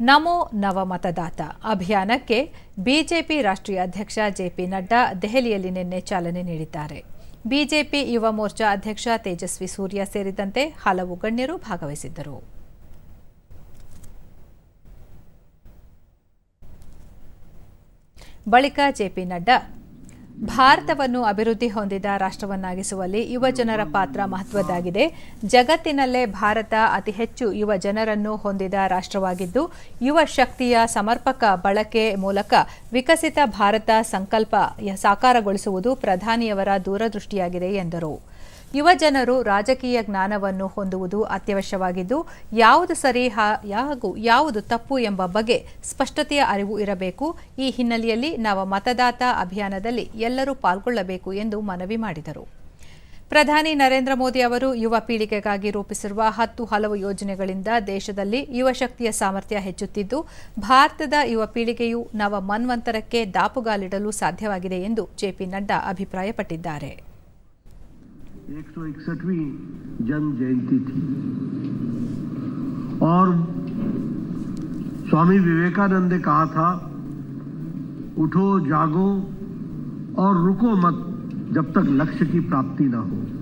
ನಮೋ ನವ ಮತದಾತ ಅಭಿಯಾನಕ್ಕೆ ಬಿಜೆಪಿ ರಾಷ್ಟ್ರೀಯ ಅಧ್ಯಕ್ಷ ಜೆಪಿ ನಡ್ಡಾ ದೆಹಲಿಯಲ್ಲಿ ನಿನ್ನೆ ಚಾಲನೆ ನೀಡಿದ್ದಾರೆ. ಬಿಜೆಪಿ ಯುವ ಮೋರ್ಚಾ ಅಧ್ಯಕ್ಷ ತೇಜಸ್ವಿ ಸೂರ್ಯ ಸೇರಿದಂತೆ ಹಲವು ಗಣ್ಯರು ಭಾಗವಹಿಸಿದ್ದರು. ಬಳಿಕ ಜೆಪಿ ನಡ್ಡಾ ಭಾರತವನ್ನು ಅಭಿವೃದ್ಧಿ ಹೊಂದಿದ ರಾಷ್ಟ್ರವನ್ನಾಗಿಸುವಲ್ಲಿ ಯುವ ಜನರ ಪಾತ್ರ ಮಹತ್ವದ್ದಾಗಿದೆ. ಜಗತ್ತಿನಲ್ಲೇ ಭಾರತ ಅತಿ ಹೆಚ್ಚು ಯುವ ಜನರನ್ನು ಹೊಂದಿದ ರಾಷ್ಟ್ರವಾಗಿದ್ದು, ಯುವ ಶಕ್ತಿಯ ಸಮರ್ಪಕ ಬಳಕೆ ಮೂಲಕ ವಿಕಸಿತ ಭಾರತ ಸಂಕಲ್ಪ ಸಾಕಾರಗೊಳಿಸುವುದು ಪ್ರಧಾನಿಯವರ ದೂರದೃಷ್ಟಿಯಾಗಿದೆ ಎಂದರು. ಯುವ ಜನರು ರಾಜಕೀಯ ಜ್ಞಾನವನ್ನು ಹೊಂದುವುದು ಅತ್ಯವಶ್ಯವಾಗಿದ್ದು, ಯಾವುದು ಸರಿ ಹಾಗೂ ಯಾವುದು ತಪ್ಪು ಎಂಬ ಬಗ್ಗೆ ಸ್ಪಷ್ಟತೆಯ ಅರಿವು ಇರಬೇಕು. ಈ ಹಿನ್ನೆಲೆಯಲ್ಲಿ ನಾವು ಮತದಾತ ಅಭಿಯಾನದಲ್ಲಿ ಎಲ್ಲರೂ ಪಾಲ್ಗೊಳ್ಳಬೇಕು ಎಂದು ಮನವಿ ಮಾಡಿದರು. ಪ್ರಧಾನಿ ನರೇಂದ್ರ ಮೋದಿ ಅವರು ಯುವ ಪೀಳಿಗೆಗಾಗಿ ರೂಪಿಸಿರುವ ಹತ್ತು ಹಲವು ಯೋಜನೆಗಳಿಂದ ದೇಶದಲ್ಲಿ ಯುವ ಶಕ್ತಿಯ ಸಾಮರ್ಥ್ಯ ಹೆಚ್ಚುತ್ತಿದ್ದು, ಭಾರತದ ಯುವ ಪೀಳಿಗೆಯು ನವ ಮನ್ವಂತರಕ್ಕೆ ದಾಪುಗಾಲಿಡಲು ಸಾಧ್ಯವಾಗಿದೆ ಎಂದು ಜೆಪಿ ನಡ್ಡಾ ಅಭಿಪ್ರಾಯಪಟ್ಟಿದ್ದಾರೆ. एक सौ इकसठवीं जन्म जयंती थी। और स्वामी विवेकानंद ने कहा था, उठो, जागो और रुको मत जब तक लक्ष्य की प्राप्ति ना हो।